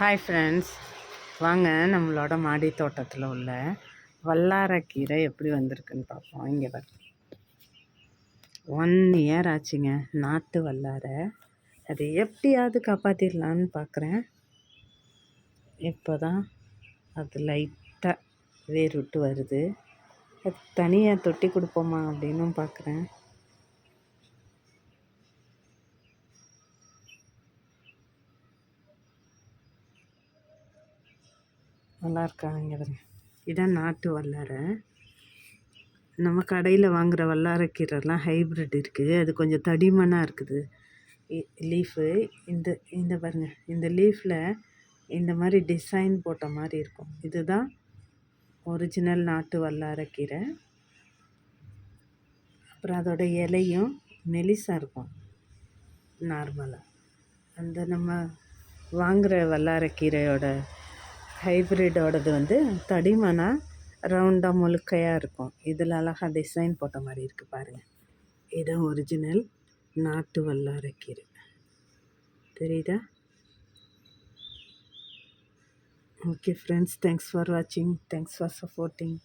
Hi friends வாங்க நம்மளோட மாடி தோட்டத்தில் உள்ள வல்லாரக்கீரை எப்படி வந்திருக்குன்னு பார்ப்போம். இங்கே பாருங்க ஒன் இயர் ஆச்சுங்க. நாட்டு வல்லாரை. அது எப்படியாவது காப்பாற்றிடலான்னு பார்க்குறேன். இப்போ தான் அது லைட்டாக வேர் விட்டு வருது. அது தனியாக தொட்டி கொடுப்போமா அப்படின்னும் பார்க்குறேன். நல்லா இருக்காங்க பாருங்க. இதான் நாட்டு வல்லாரை. நம்ம கடையில் வாங்குகிற வல்லாரக்கீரைலாம் ஹைப்ரிட் இருக்குது அது கொஞ்சம் தடிமனாக இருக்குது. லீஃபு இந்த இந்த பாருங்கள் இந்த லீஃபில் இந்த மாதிரி டிசைன் போட்ட மாதிரி இருக்கும். இதுதான் ஒரிஜினல் நாட்டு வல்லாரக்கீரை அப்புறம் அதோட இலையும் மெலிசாக இருக்கும். நார்மலாக அந்த நம்ம வாங்குகிற வல்லாரக்கீரையோட ஹைப்ரிடோடது வந்து தடிமனாக ரவுண்டாக முழுக்கையாக இருக்கும். இதில் அழகாக டிசைன் போட்ட மாதிரி இருக்குது பாருங்கள் இதுதான் ஒரிஜினல் நாட்டு வல்லாரக்கீரை தெரியுதா? ஓகே ஃப்ரெண்ட்ஸ் தேங்க்ஸ் ஃபார் வாட்சிங் தேங்க்ஸ் ஃபார் சப்போர்ட்டிங்